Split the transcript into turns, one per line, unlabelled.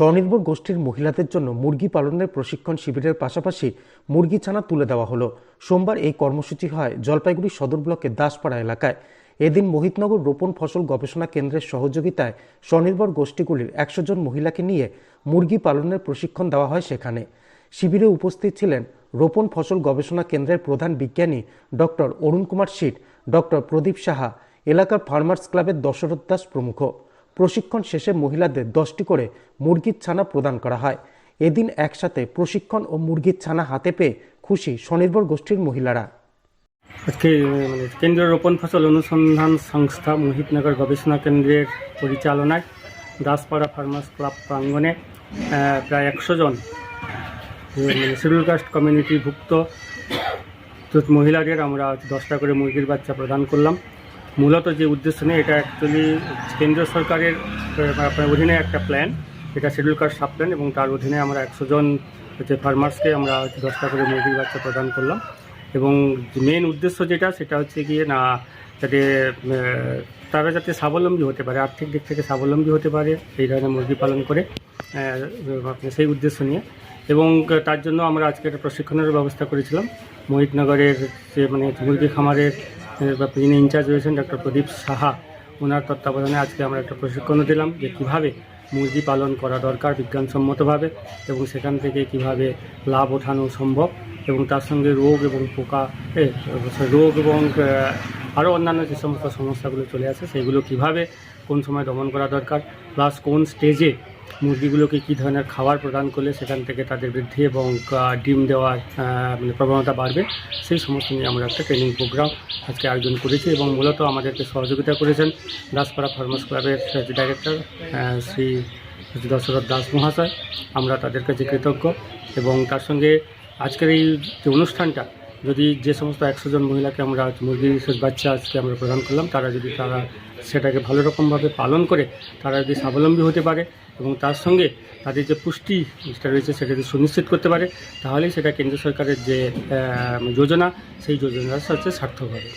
স্বনির্ভর গোষ্ঠীর মহিলাদের জন্য মুরগি পালনের প্রশিক্ষণ শিবিরের পাশাপাশি মুরগি ছানা তুলে দেওয়া হলো। সোমবার এই কর্মসূচি হয় জলপাইগুড়ি সদর ব্লকের দাসপাড়া এলাকায়। এদিন মোহিতনগর রোপণ ফসল গবেষণা কেন্দ্রের সহযোগিতায় স্বনির্ভর গোষ্ঠীগুলির একশো জন মহিলাকে নিয়ে মুরগি পালনের প্রশিক্ষণ দেওয়া হয় সেখানে। শিবিরে উপস্থিত ছিলেন রোপণ ফসল গবেষণা কেন্দ্রের প্রধান বিজ্ঞানী ডক্টর অরুণ কুমার শীট, ডক্টর প্রদীপ সাহা, এলাকার ফার্মার্স ক্লাবের দশরথ দাস প্রমুখ। প্রশিক্ষণ শেষে মহিলাদের দশটি করে মুরগির ছানা প্রদান করা হয়। এদিন একসাথে প্রশিক্ষণ ও মুরগির ছানা হাতে পেয়ে খুশি স্বনির্ভর গোষ্ঠীর মহিলারা।
আজকে মানে কেন্দ্রীয় রোপণ ফসল অনুসন্ধান সংস্থা মোহিতনগর গবেষণা কেন্দ্রের পরিচালনায় দাসপাড়া ফার্মার্স ক্লাব প্রাঙ্গণে আহ, প্রায় একশো জন মানে শিডিউল কাস্ট কমিউনিটিভুক্ত মহিলাদের আমরা দশটা করে মুরগির বাচ্চা প্রদান করলাম। মূলত যে উদ্দেশ্য নিয়ে এটা অ্যাকচুয়ালি কেন্দ্র সরকারের আপনার অধীনে একটা প্ল্যান এটা শিডিউল কাস্ট সাব প্ল্যান এবং তার অধীনে আমরা একশো জন হচ্ছে ফার্মার্সকে আমরা দশটা করে মুরগির বাচ্চা প্রদান করলাম। এবং মেন উদ্দেশ্য যেটা, সেটা হচ্ছে গিয়ে না, যাতে তারা যাতে স্বাবলম্বী হতে পারে, আর্থিক দিক থেকে স্বাবলম্বী হতে পারে এই ধরনের মুরগি পালন করে সেই উদ্দেশ্য নিয়ে। এবং তার জন্য আমরা আজকে একটা প্রশিক্ষণের ব্যবস্থা করেছিলাম। মোহিতনগরের যে মানে মুরগি খামারের যিনি ইনচার্জ রয়েছেন, ডক্টর প্রদীপ সাহা, ওনার তত্ত্বাবধানে আজকে আমরা একটা প্রশিক্ষণও দিলাম যে কীভাবে মুরগি পালন করা দরকার বিজ্ঞানসম্মতভাবে এবং সেখান থেকে কীভাবে লাভ ওঠানো সম্ভব এবং তার সঙ্গে রোগ এবং পোকা রোগ এবং আরও অন্যান্য যে সমস্ত সমস্যাগুলো চলে আসে, সেগুলো কীভাবে কোন সময় দমন করা দরকার, প্লাস কোন স্টেজে মুরগিগুলোকে কী ধরনের খাবার প্রদান করলে সেখান থেকে তাদের বৃদ্ধি এবং ডিম দেওয়ার মানে প্রবণতা বাড়বে? সেই সমস্ত নিয়ে আমরা একটা ট্রেনিং প্রোগ্রাম আজকে আয়োজন করেছি এবং মূলত আমাদেরকে সহযোগিতা করেছেন দাসপাড়া ফার্মার্স ক্লাবের ডাইরেক্টর শ্রী দশরথ দাস মহাশয়। আমরা তাদের কাছে কৃতজ্ঞ এবং তার সঙ্গে আজকের এই যে অনুষ্ঠানটা যদি যে সমস্ত একশো জন মহিলাকে আমরা মুরগির বাচ্চা আজকে আমরা প্রদান করলাম, তারা যদি তারা সেটাকে ভালো রকমভাবে পালন করে, তারা যদি স্বাবলম্বী হতে পারে এবং তার সঙ্গে তাদের যে পুষ্টি যেটা রয়েছে সেটা যদি সুনিশ্চিত করতে পারে, তাহলেই সেটা কেন্দ্র সরকারের যে যোজনা, সেই যোজনার সাথে সার্থক হবে।